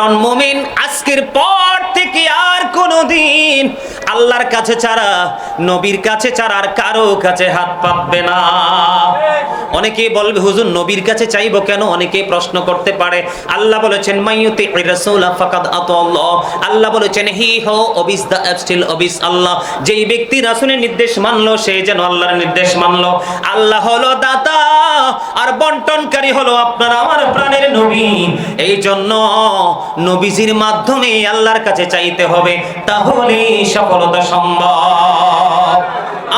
কারণ মুমিন আজকের পর থেকে আর কোনোদিন আল্লাহর কাছে ছাড়া, নবীর কাছে ছাড়া আর কারও কাছে হাত পাতবে না। অনেকে বলবে, হুজুর, নবীর কাছে চাইব কেন? অনেকে প্রশ্ন করতে পারে। আল্লাহ বলেছেন মাইয়ুতি রাসূল ফাকাদ আতাল্লাহ আল্লাহ। বলেছেন, হি হো, অবিস দা অ্যাবস্টিল অবিস আল্লাহ। যেই ব্যক্তি রাসূলের নির্দেশ মানলো, সে যেন আল্লাহর নির্দেশ মানলো। আল্লাহ হলো দাতা, আর বন্টনকারী হলো আপনার আমার প্রাণের নবী। এই জন্য নবীজির মাধ্যমে আল্লাহর কাছে চাইতে হবে। তাহলেই সফলতা সম্ভব।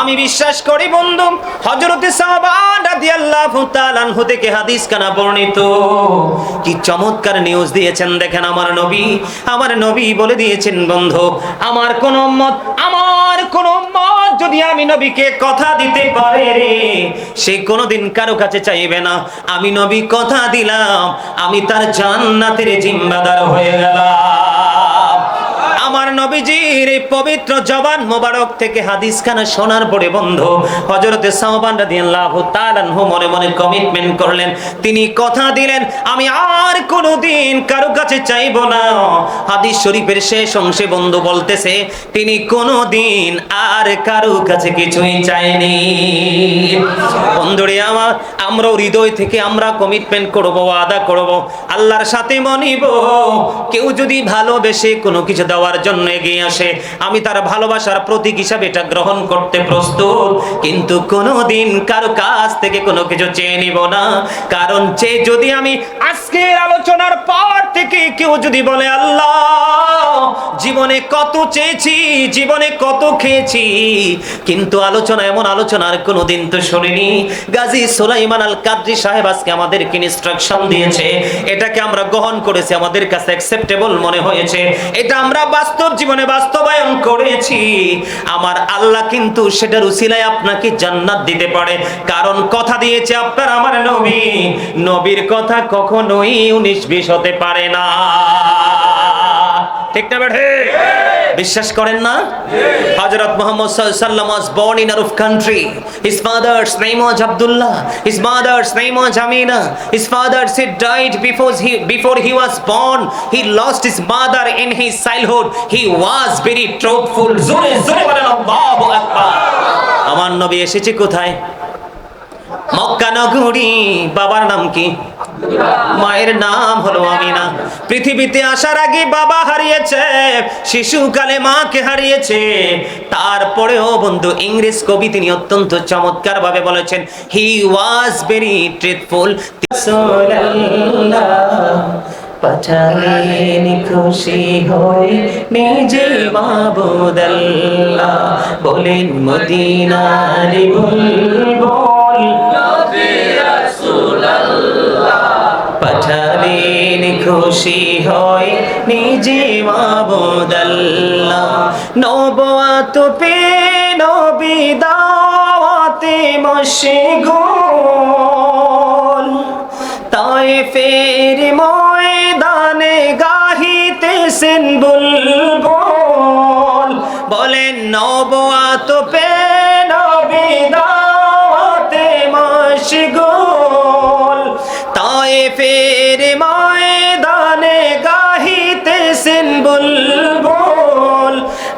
আমি বিশ্বাস করি বন্ধু থেকে হাদিস কি চমৎকার নিউজ দিয়েছেন আমার নবী। আমার নবী বলে দিয়েছেন, বন্ধু, আমার কোন নবীকে কথা দিতে পারে রে, সে কোনোদিন কারও কাছে চাইবে না। আমি নবী কথা দিলাম, আমি তার জান্নাতের জিম্মাদার হয়ে গেলাম। নবীজির এই পবিত্র জবান মোবারক থেকে হাদিস খানা শোনার পরে সাহবান রাদিয়াল্লাহু মনে মনে কমিটমেন্ট করলেন। তিনি কথা দিলেন, আমি আর কোনোদিন কারও কাছে চাইব না। হাদিস শরীফের শেষ অংশে বন্ধু বলতেছে, তিনি কোনোদিন আর কারও কাছে কিছুই চাইনি। বন্ধুরে আমার আমরাও হৃদয় থেকে আমরা কমিটমেন্ট করব আদা করব, আল্লাহর সাথে মনিব। কেউ যদি ভালোবেসে কোনো কিছু দেওয়ার জন্য এগিয়ে আসে। আমি তার ভালোবাসার প্রতীক হিসাবে এটা গ্রহণ করতে প্রস্তুত। কিন্তু কোনোদিন কারও কাছ থেকে কোনো কিছু চেয়ে নিব না। কারণ চেয়ে যদি আমি আজকের আলোচনার পর থেকে কেউ যদি বলে, আল্লাহ, জীবনে কত চেয়েছি, জীবনে কত খেয়েছি, কিন্তু আলোচনা এমন আলোচনার কোনোদিন তো শুনিনি। গাজী সোলাইমান আল কাদরি সাহেব আজকে আমাদেরকে ইনস্ট্রাকশন দিয়েছে। এটাকে আমরা গ্রহণ করেছি, আমাদের কাছে অ্যাকসেপ্টেবল মনে হয়েছে। এটা আমরা বাস্তব জীবনে বাস্তবায়ন করেছি। আমার আল্লাহ কিন্তু সেটার উসিলায় আপনাকে জান্নাত দিতে পারে। কারণ কথা দিয়েছে আপনার আমার নবী। নবীর কথা কখনোই উনিশ বিশ হতে পারে না। ঠিক না ব্যাঠে বিশ্বাস করেন না? হযরত মোহাম্মদ সাল্লাল্লাহু আলাইহি born in Arab country his father's name was Abdullah his mother's name was Amina his father she died before he before he was born he lost his mother in his childhood he was very truthful জুরে জুরে বলেন আল্লাহু আকবার আমার নবী এসেছে কোথায়? মক্কা নগরী। বাবার নাম কি? মায়ের নাম হলো আমিনা। পৃথিবীতে আসার আগে বাবা হারিয়েছে শিশুকালে মাকে হারিয়েছে। তারপরেও বন্ধু, ইংরেজ কবি তিনি অত্যন্ত চমৎকার ভাবে বলেছেন হি ওয়াজ ভেরি ট্রুথফুল পাঠালেন খুশি হয়ে নিজে মাবুদাল্লাহ বলেন, মদিনার বুলবুল পাঠালেন খুশি হয় নিজে মাবুদাল্লাহ। নবাত পে নবী দাওয়াতে মশগুল। তাই ফের ময়দানে গাহিতেছেন বুলবুল। বলেন নবাত পে নবী দাওয়াতে মশগুল। তাই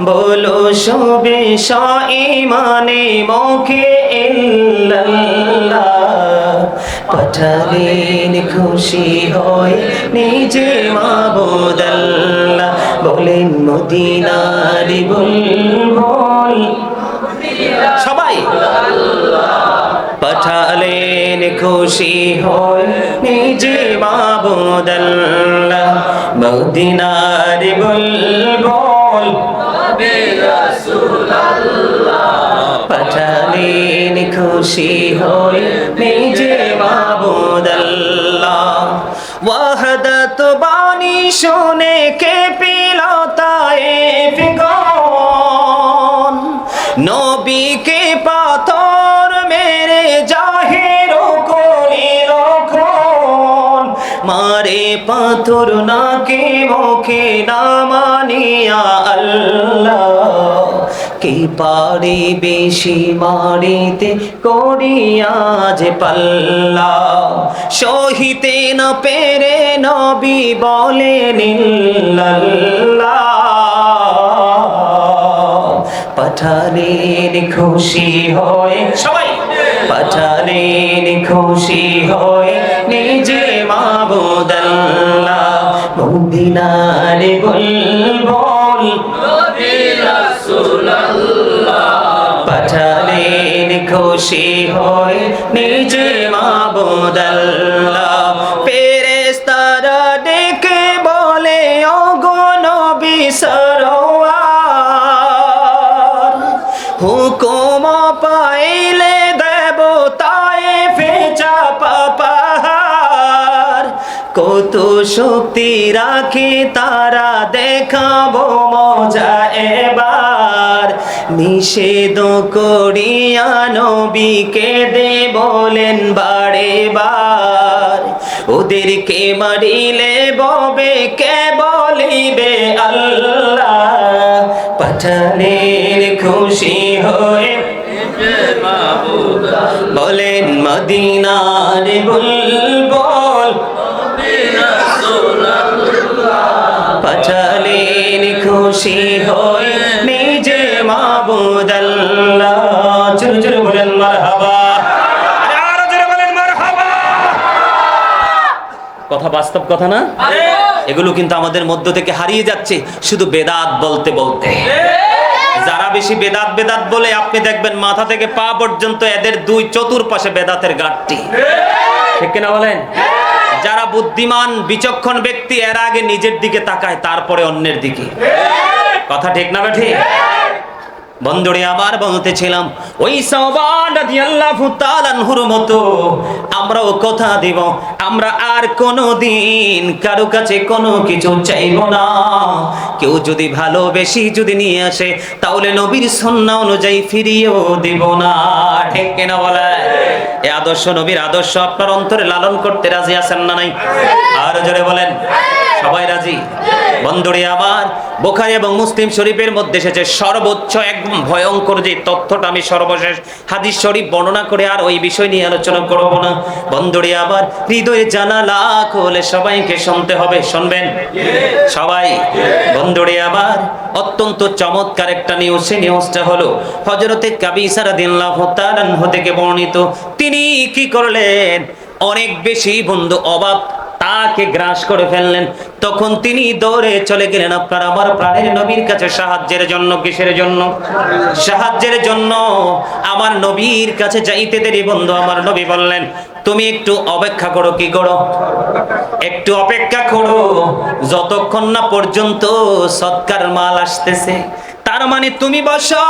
বলো সবে ইমানে মুখে পাঠালেন খুশি হয় নিজে মাবুদাল্লাহ। বলেন, মদিনার বুলবুল। সবাই। পাঠালেন খুশি হয় নিজে মাবুদাল্লাহ। মদিনার বুলবুল। পাঠালেন খুশি হয় নিজে মাবুদাল্লাহ। ওয়াহদত বাণী শুনে কে পিলতায় ফিগন মারে পাথর নাকে মুখে না মানিয়া আল্লাহ। কি পারি বেশি মারিতে করিয়া যে পাল্লা? সহিতে না পেরে নবী বলে পাঠানের খুশি হয় সবাই। পাঠানের খুশি হয় নিজে মাবুদাল্লাহ মদিনার বুলবুল পাঠানের খুশি হয় নিজে মাবুদাল্লাহ। শক্তি রাখে, তারা দেখাবো মজা এবার। নিষেধ করিয়া নবীকে দে বলেন বারে বার। ওদেরকে মারিলে ববে কে বলিবে আল্লাহ? পাঠানের খুশি হয়ে বলেন, মদিনার বুলবুল পাঠালেন খুশি হয়ে নিজে মাবুদাল্লাহ। চুরু চুরু বলেন মারহাবা। আরে আরও জোরে বলেন মারহাবা। কথা বাস্তব কথা না? এগুলো কিন্তু আমাদের মধ্য থেকে হারিয়ে যাচ্ছে শুধু বেদাত বলতে বলতে। যারা বেশি বেদাত বেদাত বলে আপনি দেখবেন মাথা থেকে পা পর্যন্ত এদের দুই চতুর্পাশে বেদাতের গাঠটি ঠিক কিনা বলেন? যারা বুদ্ধিমান বিচক্ষণ ব্যক্তি এর আগে নিজের দিকে তাকায় তারপরে অন্যের দিকে। কথা ঠিক না ঠিক? বন্ধুরে, আবার বলতেছিলাম, ওই সওবান মতো, আমরাও কথা দিব, আমরা আর কোনো দিন কারও কাছে কোনো কিছু চাইব না। কেউ যদি ভালোবেসি যদি নিয়ে আসে, তাহলে নবীর সন্না অনুযায়ী ফিরিয়েও দিব না। ঠিক কিনা বলে? এ আদর্শ নবীর আদর্শ আপনার অন্তরে লালন করতে রাজি আছেন না নাই? আর জোরে বলেন। সবাই রাজি? বন্ধুরে আবার বোখারি এবং মুসলিম শরীফের মধ্যে এসেছে সর্বোচ্চ একদম ভয়ঙ্কর যে তথ্যটা আমি সর্বশেষ হাদিস শরীফ বর্ণনা করে আর ওই বিষয় নিয়ে আলোচনা করব না। বন্ধুরে আবার হৃদয়ে জানা লাখ হলে সবাইকে শুনতে হবে। শুনবেন? সবাই? বন্ধুরে আবার অত্যন্ত চমৎকার একটা নিউজ সেই নিউজটা হলো হজরতে কাবিসারা দিল্লাহ তারানহ থেকে বর্ণিত। তিনি কি করলেন? অনেক বেশি বন্ধু অভাব তাকে গ্রাস করে ফেললেন। তখন তিনি দৌড়ে চলে গেলেন আপনার আমার প্রাণের নবীর কাছে সাহায্যের জন্য, কিসের জন্য? সাহায্যের জন্য। আমার নবীর কাছে যাইতে দেরি বন্ধু, আমার নবী বললেন, তুমি একটু অপেক্ষা করো, কি করো? একটু অপেক্ষা করো। যতক্ষণ না পর্যন্ত সৎকার মাল আসতেছে তার মানে তুমি বসো।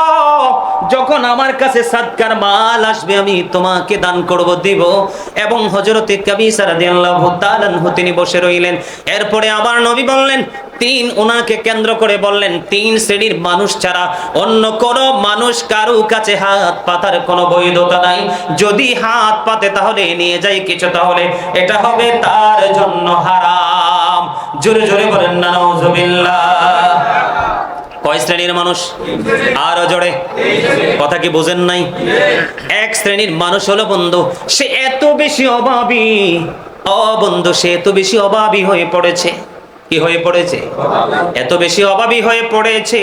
যখন আমার কাছে সাদকার মাল আসবে, আমি তোমাকে দান করব, দিব। এবং হজরতে কাবিসা রাদিয়াল্লাহু তাআলা তিনি বসে রইলেন। এরপরে আবার নবী বললেন, তিন ওনাকে কেন্দ্র করে বললেন, তিন শ্রেণির মানুষ ছাড়া অন্য কোন মানুষ কারও কাছে হাত পাতার কোনো বৈধতা নাই। যদি হাত পাতে তাহলে নিয়ে যাই কিছু তাহলে। এটা হবে তার জন্য হারাম। জোরে জোরে বলেন না নাউজুবিল্লাহ। কয় শ্রেণির মানুষ? আর জোরে। কথা কি বোঝেন নাই? এক শ্রেণির মানুষ হলো বন্ধু, সে এত বেশি অভাবী। অবন্ধু সে এত বেশি অভাবী হয়ে পড়েছে। কি হয়ে পড়েছে? এত বেশি অভাবী হয়ে পড়েছে,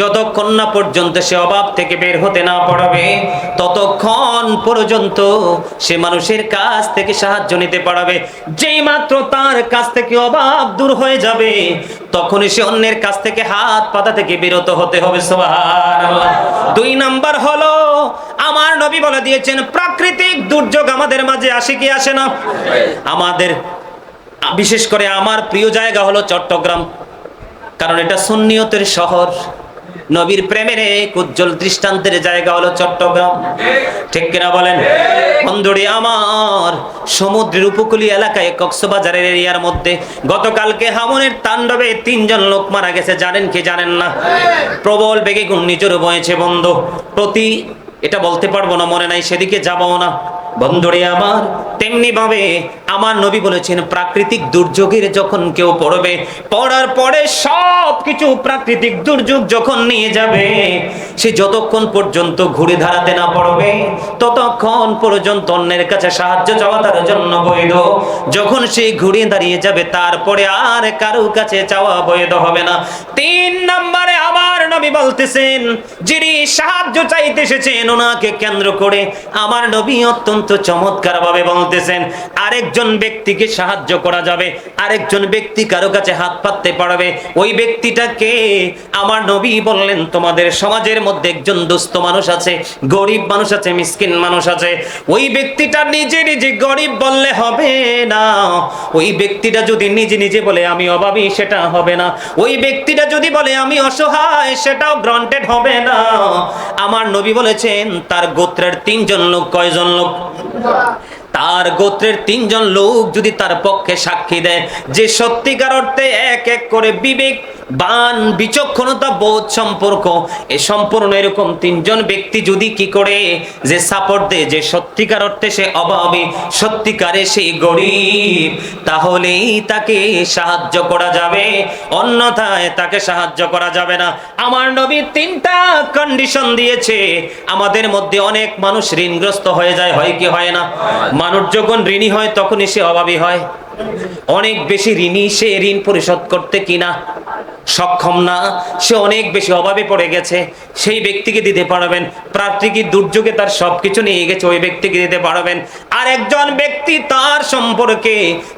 যতক্ষণ না পর্যন্ত সে অভাব থেকে বের হতে না পারবে, ততক্ষণ পর্যন্ত সে মানুষের কাছ থেকে সাহায্য নিতে পারবে। যেই মাত্র তার কাছ থেকে অভাব দূর হয়ে যাবে, তখনই সে অন্যের কাছ থেকে হাত পাতা থেকে বিরত হতে হবে দুই নাম্বার হলো, আমার নবী বলে দিয়েছেন, প্রাকৃতিক দুর্যোগ আমাদের মাঝে আসে কি আসে না? আমাদের বিশেষ করে আমার প্রিয় জায়গা হলো চট্টগ্রাম, কারণ এটা সুন্নিয়তের শহর। নবীর প্রেমের এক উজ্জ্বল দৃষ্টান্তের জায়গা হলো চট্টগ্রাম। ঠিক কিনা বলেন? বন্ধুরি আমার, সমুদ্রের উপকূলীয় এলাকায় কক্সবাজারের এরিয়ার মধ্যে গতকালকে হামনের তাণ্ডবে তিনজন লোক মারা গেছে, জানেন কি জানেন না? প্রবল বেগে ঘূর্ণিঝড় বয়েছে বন্ধু। প্রতি, এটা বলতে পারব না, মনে নাই, সেদিকে যাব না। বন্ধুরে আমার, তেমনি ভাবে আমার নবী বলেছেন, প্রাকৃতিক দুর্যোগের যখন কেউ পড়বে, পড়ার পরে সব কিছু প্রাকৃতিক দুর্যোগ যখন নিয়ে যাবে, সে যতক্ষণ পর্যন্ত ঘুরে দাঁড়াতে না পড়বে ততক্ষণ পর্যন্ত অন্যের কাছে সাহায্য চাওয়া তার জন্য বৈধ। যখন সে ঘুরে দাঁড়িয়ে যাবে, তারপরে আর কারও কাছে চাওয়া বৈধ হবে না। তিন নম্বরে নবী বলতেছেন, যিনি সাহায্য চাইতে এসেছেন ওনাকে কেন্দ্র করে আমার নবী অত্যন্ত চমৎকার ভাবে বলতেছেন, আরেকজন ব্যক্তিকে সাহায্য করা যাবে, আরেকজন ব্যক্তি কারও কাছে হাত পাততে পারবে। ওই ব্যক্তিটাকে আমার নবী বললেন, তোমাদের সমাজের মধ্যে একজন দুস্থ মানুষ আছে, গরিব মানুষ আছে, মিসকিন মানুষ আছে। ওই ব্যক্তিটা নিজে নিজে গরিব বললে হবে না। ওই ব্যক্তিটা যদি নিজে নিজে বলে, আমি অভাবী সেটা হবে না। ওই ব্যক্তিটা যদি বলে, আমি অসহায় সেটাও গ্রান্টেড হবে না। আমার নবী বলেছেন তার গোত্রের তিনজন লোক কয়জন লোক? তার গোত্রের তিনজন লোক যদি তার পক্ষে সাক্ষী দেয়, যে সত্যিকার অর্থে এক এক করে বিবেক, বান, বিচক্ষণতা, বোধ সম্পর্ক, এ সম্পূর্ণ এরকম তিনজন ব্যক্তি যদি কি করে যে সাপোর্ট দেয়, যে সত্যিকার অর্থে সে অভাবী, সত্যিকারে সে গরিব, তাহলেই তাকে সাহায্য করা যাবে। অন্যথায় তাকে সাহায্য করা যাবে না। আমার নবী তিনটা কন্ডিশন দিয়েছে। আমাদের মধ্যে অনেক মানুষ ঋণগ্রস্ত হয়ে যায়, হয় কি হয় না? মানুষ যখন ঋণী হয়, তখনই সে অভাবী হয়। অনেক বেশি ঋণী সে ঋণ পরিশোধ করতে কিনা সক্ষম না। সে অনেক বেশি অভাবে পড়ে গেছে। সেই ব্যক্তিকে দিতে পারবেন। প্রার্থী দুর্যোগে তার সবকিছু নিয়ে গেছে, ওই ব্যক্তিকে দিতে পারবেন। আর একজন ব্যক্তি তার সম্পর্কে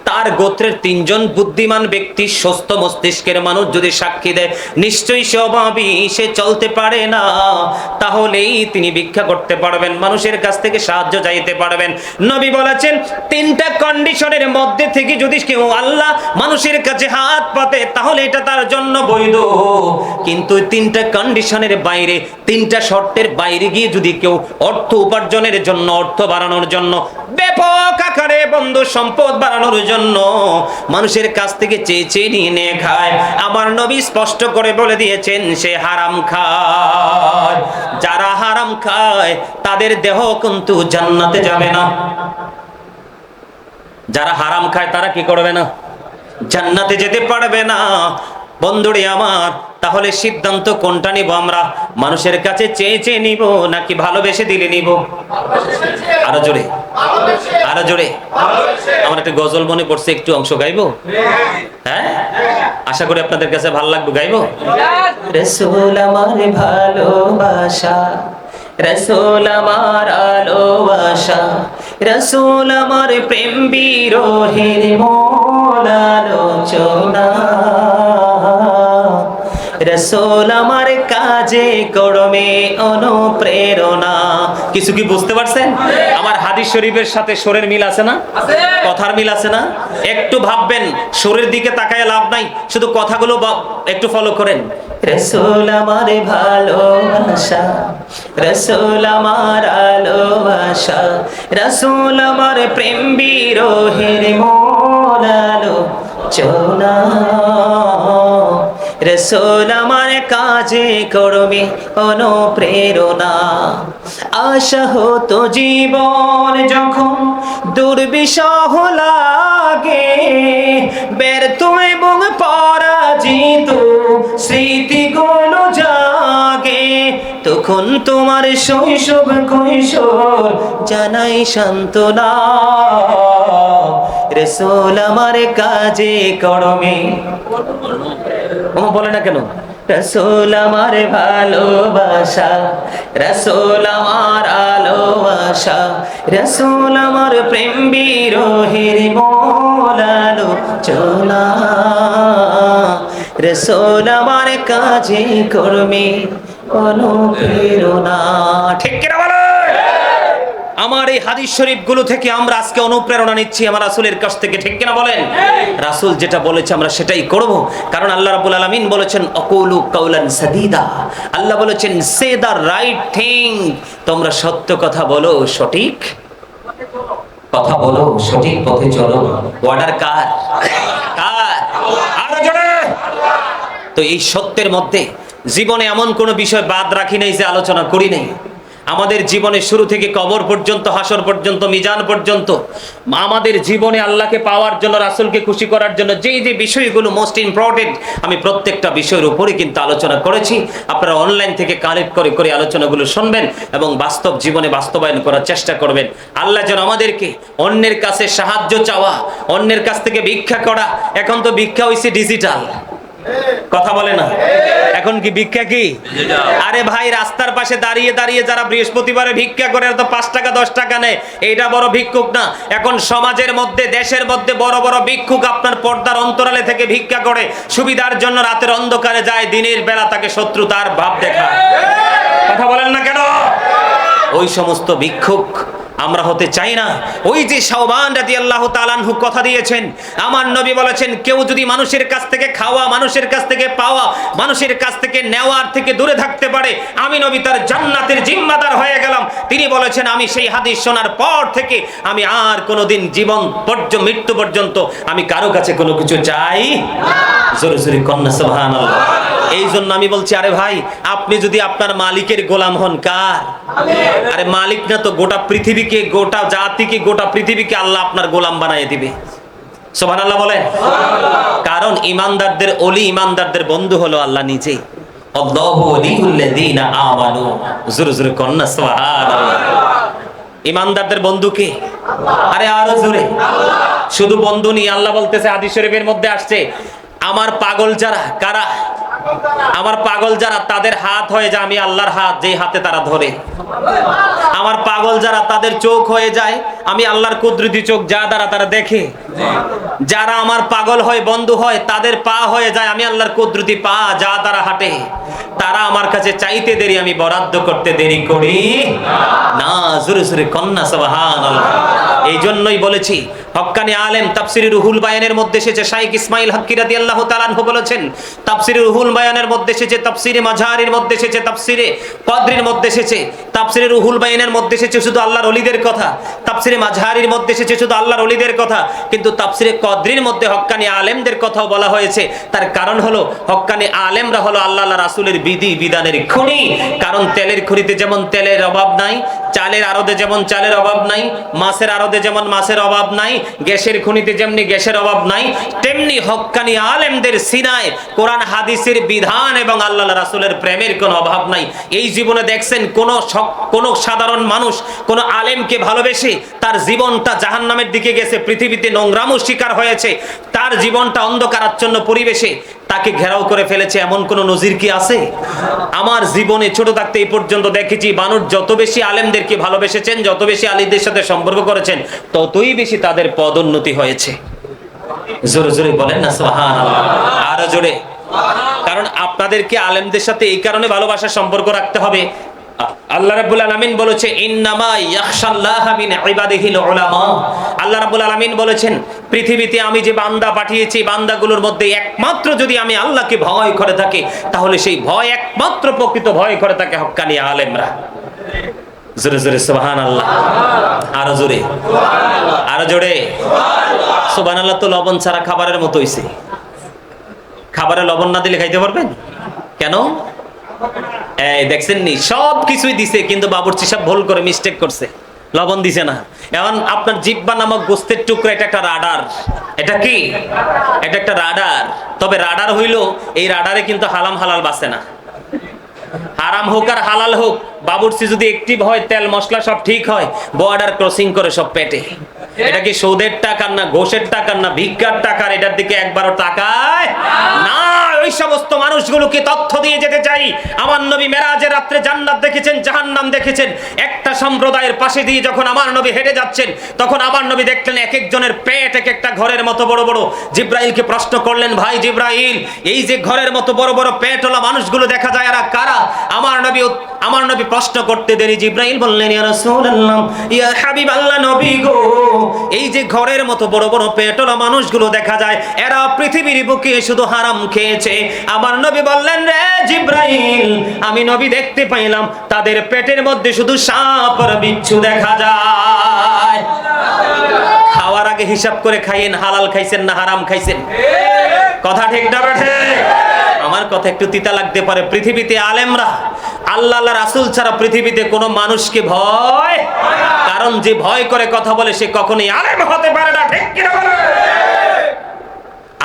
তার গোত্রের তিনজন বুদ্ধিমান ব্যক্তি, সুস্থ মস্তিষ্কের মানুষ যদি সাক্ষী দেয়, নিশ্চয়ই সে অভাবী, সে চলতে পারে না। তাহলেই তিনি ভিক্ষা করতে পারবেন, মানুষের কাছ থেকে সাহায্য চাইতে পারবেন। নবী বলেছেন, তিনটা কন্ডিশনের মধ্যে থেকে যদি কেউ আল্লাহ মানুষের কাছে হাত পাতে, তাহলে এটা তার জন্য বৈধ। কিন্তু তিনটা কন্ডিশনের বাইরে, তিনটা শর্তের বাইরে গিয়ে যদি কেউ অর্থ উপার্জনের জন্য, অর্থ বাড়ানোর জন্য ব্যাপক আকারে বন্ধু সম্পদ বাড়ানোর জন্য মানুষের কাছ থেকে চেয়ে চেয়ে নিয়ে খায়। আমার নবী স্পষ্ট করে বলে দিয়েছেন, সে হারাম খায়। যারা হারাম খায়, তাদের দেহ কিন্তু জান্নাতে যাবে না। যারা হারাম খায়, তারা কি করবে না? জান্নাতে যেতে পারবে না। বন্ধুরে আমার তাহলে সিদ্ধান্ত কোনটা নিব আমরা? মানুষের কাছে চেয়ে চেয়ে নিব নাকি ভালোবেসে দিলে নিব? আরও জোরে। আরও জোরে। আমার একটা গজল মনে পড়ছে, একটু অংশ গাইবো? হ্যাঁ? আশা করি আপনাদের কাছে ভালো লাগবে, গাইবো? রসুল আমার ভালোবাসা, রসুল আমার আলোবাসা, রসুল আমার প্রেম বিরোহের মূল আলোচনা। রসুল আমার কাজে কর্মে অনুপ্রেরণা। কিছু কি বুঝতে পারছেন? আমার হাদিস শরীফের সাথে সুরের মিল আছে না? কথার মিল আছে না? একটু ভাববেন সুরের দিকে তাকায় লাভ নাই শুধু কথাগুলো একটু ফলো করেন। রসুল আমার ভালোবাসা রসুল আমার আলোবাসা রসুল আমার প্রেম বিরোহের মোলালো চোনা রসুল আমার কাজে করবে অনুপ্রেরণা। আশা হতো জীবন যখন দুর্বিষহ লাগে, ব্যর্থ এবং পরাজিত স্মৃতিগুলো জাগে। তখন তোমার শৈশব কৈশোর জানাই সান্ত্বনা। রসুল আমার কাজে করমে। বলে না কেন? রসুল আমার ভালোবাসা, রসুল আমার আলোবাসা, রসুল আমার প্রেম বিরোহের মোলালো চোলা। রসুল আমার কাজে কর্মে অনুপ্রেরণা। ঠিক আমার এই হাদিস শরীফগুলো থেকে আমরা আজকে অনুপ্রেরণা নিচ্ছি আমার রাসূলের কাছ থেকে, ঠিক কিনা বলেন? রাসুল যেটা বলেছে আমরা সেটাই করব। কারণ আল্লাহ রাব্বুল আলামিন বলেছেন, অকুলু কাউলান সাদিদা। আল্লাহ বলেছেন, সে দা রাইট থিং। তোমরা সত্য কথা বলো, সঠিক কথা বলো, সঠিক পথে চলো। অর্ডার কার? কার? আরও জোরে! তো এই সত্যের মধ্যে জীবনে এমন কোনো বিষয় বাদ রাখি নাই যে আলোচনা করি নাই। আমাদের জীবনে শুরু থেকে কবর পর্যন্ত, হাসর পর্যন্ত, মিজান পর্যন্ত, আমাদের জীবনে আল্লাহকে পাওয়ার জন্য, রাসূলকে খুশি করার জন্য, যেই যে বিষয়গুলো মোস্ট ইম্পর্টেন্ট আমি প্রত্যেকটা বিষয়ের উপরে কিন্তু আলোচনা করেছি। আপনারা অনলাইন থেকে কালেক্ট করে করে আলোচনাগুলো শুনবেন এবং বাস্তব জীবনে বাস্তবায়ন করার চেষ্টা করবেন। আল্লাহ যেন আমাদেরকে অন্যের কাছে সাহায্য চাওয়া, অন্যের কাছ থেকে ভিক্ষা করা, এখন তো ভিক্ষা হয়েছে ডিজিটাল কথা বলে না। এখন কি ভিক্ষা কি? আরে ভাই, রাস্তার পাশে দাঁড়িয়ে দাঁড়িয়ে যারা বৃহস্পতিবারে ভিক্ষা করে তো পাঁচ টাকা, দশ টাকা নেয়। এইটা বড় ভিক্ষুক না। এখন সমাজের মধ্যে, দেশের মধ্যে বড় বড় ভিক্ষুক আপনার পর্দার অন্তরালে থেকে ভিক্ষা করে, সুবিধার জন্য রাতের অন্ধকারে যায়, দিনের বেলা তাকে শত্রু তার ভাব দেখায়। কথা বলেন না কেন? ওই সমস্ত ভিক্ষুক আমরা হতে চাই না। ওই যে শাওবান রাদিয়াল্লাহু তাআলাহু কথা দিয়েছেন আমার নবী বলেছেন কেউ যদি মানুষের কাছ থেকে খাওয়া মানুষের কাছ থেকে পাওয়া মানুষের কাছ থেকে নেওয়ার থেকে দূরে থাকতে পারে আমি নবী তার জান্নাতের জিম্মাদার হয়ে গেলাম। তিনি বলেছেন আমি সেই হাদিস শোনার পর থেকে আমি আর কোনোদিন জীবন পর্যন্ত মৃত্যু পর্যন্ত আমি কারও কাছে কোনো কিছু চাই জোরে জোরে কন্যা সুবহানাল্লাহ। এই জন্য আমি বলছি আরে ভাই আপনি যদি আপনার মালিকের গোলাম হন কার? আরে মালিক না তো গোটা পৃথিবীকে গোটা জাতিকে, গোটা পৃথিবীকে আল্লাহ আপনার গোলাম বানিয়ে দিবে। সোভান আল্লাহ বলেন। কারণ ইমানদারদের অলি ইমানদারদের বন্ধু হলো আল্লাহ নিজেই। আরে শুধু বন্ধু নেই, আল্লাহ বলতেছে, হাদিস শরীফের মধ্যে আসছে, আমার পাগল যারা, কারা? আমার পাগল যারা, তাদের হাত হয়ে যায়, আমি আল্লাহর হাত যেই হাতে তারা ধরে। আমার পাগল যারা, তাদের চোখ হয়ে যায়, আমি আল্লাহর কুদরতি চোখ যা দ্বারা তারা দেখে। যারা আমার পাগল হয়, বন্ধু হয়, তাদের পা হয়ে যায়, আমি আল্লাহর কুদরতি পা যা তারা হাঁটে। তারা আমার কাছে চাইতে দেরি, আমি বরাদ্দ করতে দেরি করি না। জোরে জোরে কন্যা সবাহান এই জন্যই বলেছি, হক্কানি আলেম তাফসিরি রুহুল বায়ানের মধ্যে এসেছে, শাইখ ইসমাইল হক্কি আল্লাহ তাআলা আনহু বলেছেন, তাফসিরি রুহুল বায়ানের মধ্যে এসেছে, তাফসিরে মাঝারির মধ্যে এসেছে, তাফসিরে কদরির মধ্যে এসেছে, তাফসিরে রুহুল বায়ানের মধ্যে এসেছে শুধু আল্লাহর ওলিদের কথা, তাফসিরে মাঝারির মধ্যে এসেছে শুধু আল্লাহর ওলিদের কথা, কিন্তু তাফসিরে কদরির মধ্যে হক্কানি আলেমদের কথাও বলা হয়েছে। তার কারণ হলো, হক্কানি আলেমরা হলো আল্লাহ রাসূলের বিধি বিধানের খনি। কারণ তেলের খনিতে যেমন তেলের অভাব নাই, চালের আড়দে যেমন চালের অভাব নাই, মাছের আড়দে যেমন মাছের অভাব নাই, গ্যাসের খুনিতে যেমনি গ্যাসের অভাব নাই, তেমনি হক্কানি আলেমদের সিনায় কোরআন, হাদিসের বিধান এবং আল্লাহ রাসূলের প্রেমের কোনো অভাব নাই। এই জীবনে দেখছেন কোন কোন সাধারণ মানুষ, কোন আলেমকে ভালোবেসে তার জীবনটা জাহান্নামের দিকে গেছে, পৃথিবীতে নোংরামও শিকার হয়েছে। তার জীবনটা অন্ধকারাচ্ছন্ন পরিবেশে তাকে ঘেরাও করে ফেলেছে। এমন কোন নজির কি আছে? আমার জীবনে ছোট থাকতে এই পর্যন্ত দেখেছি মানুষ যত বেশি আলেমদেরকে ভালোবেসেছেন, যত বেশি আলীদের সাথে সম্পর্ক করেছেন, ততই বেশি তাদের পদোন্নতি হয়েছে। জোরে জোরে বলেন না, সুবহানাল্লাহ। আরও জোরে। কারণ আপনাদেরকে আলেমদের সাথে এই কারণে ভালোবাসার সম্পর্ক রাখতে হবে। আল্লাহ রাব্বুল আলামিন বলেছে, ইন্নামা ইয়াখশাল্লাহা মিন ইবাদিহিল উলামা আল্লাহ রাব্বুল আলামিন বলেছেন, পৃথিবীতে আমি যে বান্দা পাঠিয়েছি বান্দাগুলোর মধ্যে একমাত্র যদি আমি আল্লাহকে ভয় করে থাকি, তাহলে সেই ভয় একমাত্র প্রকৃত ভয় করে থাকে হক্কানি আলেমরা। জোরে জোরে, সুবহানাল্লাহ। আরও জোরে। আরও জোরে। সুবহানাল্লাহ তো লবণ ছাড়া খাবারের মতো হইছে। খাবারে লবণ না দিলে খাইতে পারবেন? কেন? দেখছেন নি, সব কিছুই দিছে, কিন্তু বাবুর্চি সব ভুল করে মিস্টেক করছে। লবণ দিছে না। এখন আপনার জিব্বা নামক গোস্তের টুকরো, এটা একটা রাডার। এটা কি? এটা একটা রাডার। তবে রাডার হইল, এই রাডারে কিন্তু হালাম হালাল বাসে না। হারাম হোক আর হালাল হোক, বাবুর্চি যদি একটিভ হয়, তেল মশলা সব ঠিক হয় বর্ডার ক্রসিং করে সব পেটে। এটা কি সৌদের টাকার না ঘোষের টাকার না ভিক্ষার টাকার? এটার দিকে একবারও টাকায় না। ওই সমস্ত মানুষগুলোকে তথ্য দিয়ে যেতে চাই। আমার নবী মেরাজের রাত্রে জান্নাত দেখেছেন জাহান্নাম দেখেছেন। একটা সম্প্রদায়ের পাশে দিয়ে যখন আমার নবী হেঁটে যাচ্ছেন তখন আমার নবী দেখলেন এক একজনের পেট এক একটা ঘরের মতো বড় বড়। জিব্রাইলকে প্রশ্ন করলেন ভাই জিব্রাইল এই যে ঘরের মতো বড় বড় পেটওয়ালা মানুষগুলো দেখা যায় এরা কারা? আমার নবী আমার নবী প্রশ্ন করতে দেরি। জিব্রাইল বললেন ইয়া রাসূলুল্লাহ ইয়া হাবিবাল্লাহ নবী গো। এই যে ঘরের মতো বড় বড় পেটওয়ালা মানুষগুলো দেখা যায়, এরা পৃথিবীর বুকে শুধু হারাম খেয়েছে। আমার নবী বললেন, রে জিব্রাইল, আমি নবী দেখতে পাইলাম, তাদের পেটের মধ্যে শুধু সাপ আর বিচ্ছু দেখা যায়। খাওয়ার আগে হিসাব করে খাইয়েন, হালাল খাইছেন না হারাম খাইছেন? কথা ঠিক না আমার কথা একটু তিতা লাগতে পারে। পৃথিবীতে আলেমরা আল্লাহ আল্লাহ রাসুল ছাড়া পৃথিবীতে কোনো মানুষকে ভয় কারণ যে ভয় করে কথা বলে সে কখনোই আলেম হতে পারে না ঠিক কিনা?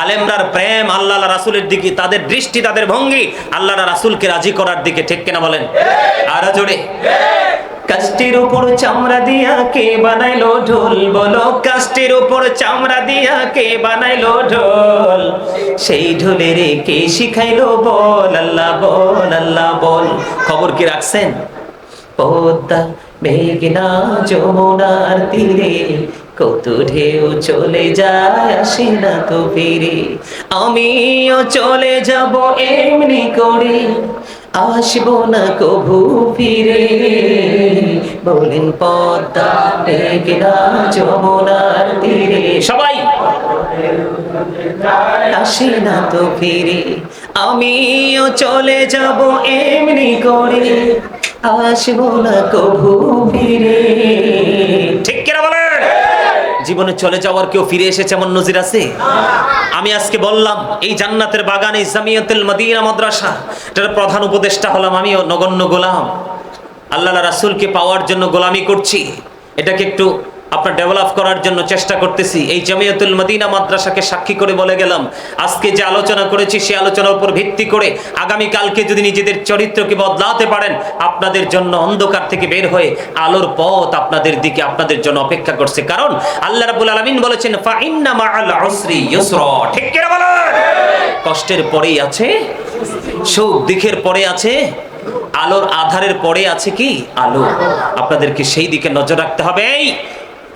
আলেমরার প্রেম আল্লাহ আল্লাহ রাসুলের দিকে তাদের দৃষ্টি তাদের ভঙ্গি আল্লাহ রাসুলকে রাজি করার দিকে ঠিক কিনা বলেন? আর জোরে। কাস্টের উপর চামড়া দিয়া কে বানাইলো ঢোল? বলো কাস্টের উপর চামড়া দিয়া কে বানাইলো ঢোল? সেই ঢোলের কে শিখাইলো বল? আল্লাহ বল আল্লাহ বল। খবর কি রাখছেন? পদ্মা, মেঘনা, যমুনার তীরে কত ঢেউ চলে যায়, আসে না তো ফিরে। আমিও চলে যাব এমনি করে। আসব না কভু ফিরে। বলেন পদ্মা মেঘনা যমুনার তীরে। সবাই। আসে না তো ফিরে আমিও চলে যাব এমনি করে। আসব না কভু ফিরে। জীবনে চলে যাওয়ার কেউ ফিরে এসেছে এমন নজির আছে? আমি আজকে বললাম এই জান্নাতের বাগানে জামিয়াতুল মদিনা মাদ্রাসা এটার প্রধান উপদেষ্টা হলাম আমিও নগণ্য গোলাম। আল্লাহ রাসুলকে পাওয়ার জন্য গোলামি করছি। এটাকে একটু আপনার ডেভেলপ করার জন্য চেষ্টা করতেছি। এই জামিয়াতুল মদিনা মাদ্রাসাকে সাক্ষী করে বলে গেলাম, আজকে যে আলোচনা করেছি সেই আলোচনার উপর ভিত্তি করে আগামী কালকে যদি নিজেদের চরিত্রকে বদলাতে পারেন, আপনাদের জন্য অন্ধকার থেকে বের হয়ে আলোর পথ আপনাদের দিকে আপনাদের জন্য অপেক্ষা করছে। কারণ আল্লাহ রাব্বুল আলামিন বলেছেন কষ্টের পরেই আছে, সুখ দিকের পরে আছে, আলোর আধারের পরে আছে কি? আলো। আপনাদেরকে সেই দিকে নজর রাখতে হবে।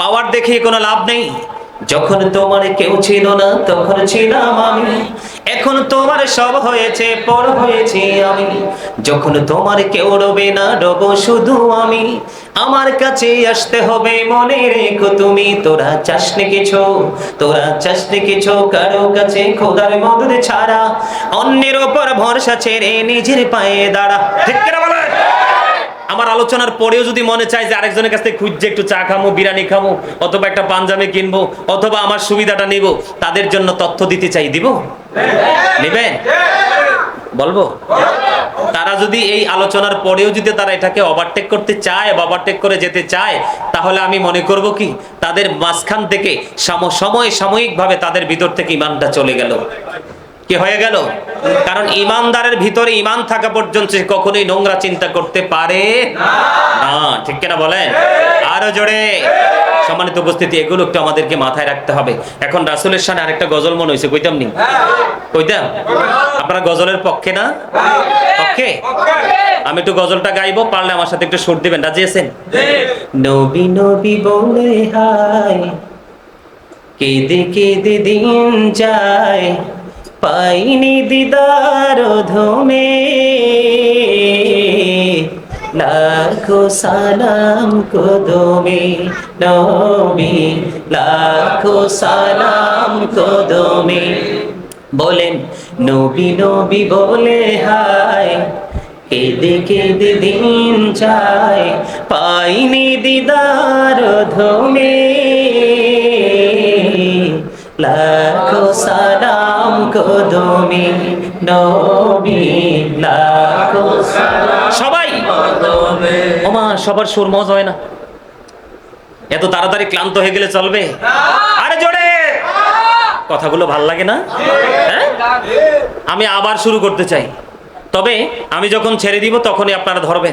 পাওয়ার দেখে কোনো লাভ নেই। যখন তোমার কেউ ছিল না, তখন ছিলাম আমি। এখন তোমার সব হয়েছে, পর হয়েছি আমি। যখন তোমার কেউ রবে না, রব শুধু আমি। আমার কাছে আসতে হবে, মনে রেখো তুমি, তোরা চাসনি কিছু, তোরা চাসনি কিছু, কারও কাছে খোদার মদত ছাড়া। অন্যের ওপর ভরসা ছেড়ে নিজের পায়ে দাঁড়া। আমার আলোচনার পরেও যদি মনে চায় যে আরেকজনের কাছ থেকে খুঁজছে, একটু চা খামো, বিরিয়ানি খামো, অথবা একটা পাঞ্জাবি কিনবো, অথবা আমার সুবিধাটা নিব, তাদের জন্য তথ্য দিতে চাই, দিব? নেবেন? বলব? তারা যদি এই আলোচনার পরেও যদি তারা এটাকে ওভারটেক করতে চায় বা ওভারটেক করে যেতে চায়, তাহলে আমি মনে করব কি? তাদের মাঝখান থেকে সাম- সময় সাময়িকভাবে তাদের ভিতর থেকে ইমানটা চলে গেল। কি হয়ে গেল? কারণ ইমানদারের ভিতরে ইমান থাকা পর্যন্ত সে কখনোই নোংরা চিন্তা করতে পারে না। ঠিক কিনা বলেন? আরও জোরে। সম্মানিত উপস্থিতি, এগুলো একটু আমাদেরকে মাথায় রাখতে হবে। এখন রাসুলের সামনে আরেকটা গজল মনে হয়েছে, কইতাম নি? কইতাম? আপনারা গজলের পক্ষে না? পক্ষে? আমি একটু গজলটা গাইবো, পারলে আমার সাথে একটু সুর দিবেন। রাজি আছেন? নবী নবী বলে হায়, কেঁদে কেঁদে দিন যায়। পাইনি দিদার ধমে। লাখো সালাম কদমে, নবী, লাখো সালাম কদমে। বলেন, নবী নবী বলে হায় কেঁদে কেঁদে দিন যায় পাইনি দিদার ধমে। লাখো সালাম কদমে নবী লাখো সবার সুর মজ হয় না। এত তাড়াতাড়ি ক্লান্ত হয়ে গেলে চলবে? আরে জোরে! কথাগুলো ভালো লাগে না? হ্যাঁ? আমি আবার শুরু করতে চাই। তবে আমি যখন ছেড়ে দিব, তখনই আপনারা ধরবেন।